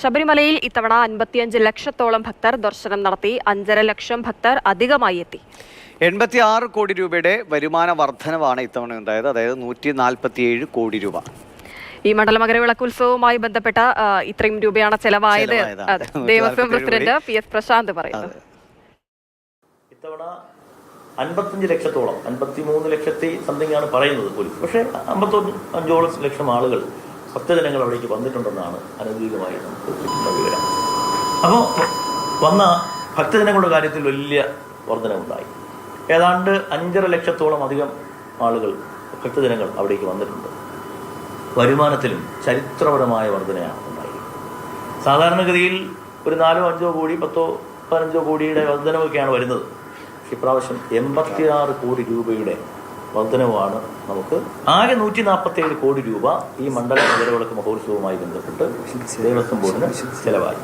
ശബരിമലയിൽ ഇത്തവണ അൻപത്തിയഞ്ച് ലക്ഷത്തോളം ഭക്തർ ദർശനം നടത്തി അഞ്ചര ലക്ഷം ഭക്തർ അധികമായി എത്തി. എൺപത്തി ആറ് കോടി രൂപയുടെ വരുമാന വർധനവാണ് ഇത്തവണ ഉണ്ടായത്. അതായത് നൂറ്റി നാൽപ്പത്തിയേഴ് കോടി രൂപ. ഈ മണ്ഡല മകരവിളക്കുത്സവവുമായി ബന്ധപ്പെട്ട ഇത്രയും രൂപയാണ് ചെലവായത്. Devaswom president P S Prasanth പറയുന്നത് ഇത്തവണ അൻപത്തഞ്ച് ലക്ഷത്തോളം അൻപത്തി മൂന്ന് ലക്ഷത്തി സംതിങ് ആണ് പറയുന്നത് പോലും. പക്ഷേ അമ്പത്തൊന്ന് അഞ്ചോളം ലക്ഷം ആളുകൾ ഭക്തജനങ്ങൾ അവിടേക്ക് വന്നിട്ടുണ്ടെന്നാണ് അനധികമായി നമുക്ക് വിവരം. അപ്പോൾ വന്ന ഭക്തജനങ്ങളുടെ കാര്യത്തിൽ വലിയ വർധനവുണ്ടായി. ഏതാണ്ട് അഞ്ചര ലക്ഷത്തോളം അധികം ആളുകൾ ഭക്തജനങ്ങൾ അവിടേക്ക് വന്നിട്ടുണ്ട്. വരുമാനത്തിലും ചരിത്രപരമായ വർധനയാണ് ഉണ്ടായി. സാധാരണഗതിയിൽ ഒരു നാലോ അഞ്ചോ കോടി പത്തോ പതിനഞ്ചോ കോടിയുടെ വർധനവൊക്കെയാണ് വരുന്നത്. ഇപ്രാവശ്യം എൺപത്തിയാറ് കോടി രൂപയുടെ വർധനവാണ് നമുക്ക് ആകെ നൂറ്റി നാൽപ്പത്തി ഏഴ് കോടി രൂപ ഈ മണ്ഡല നഗരവിളക്ക് മഹോത്സവവുമായി ബന്ധപ്പെട്ട് ദേവസ്വം ബോർഡിന് ചെലവായി.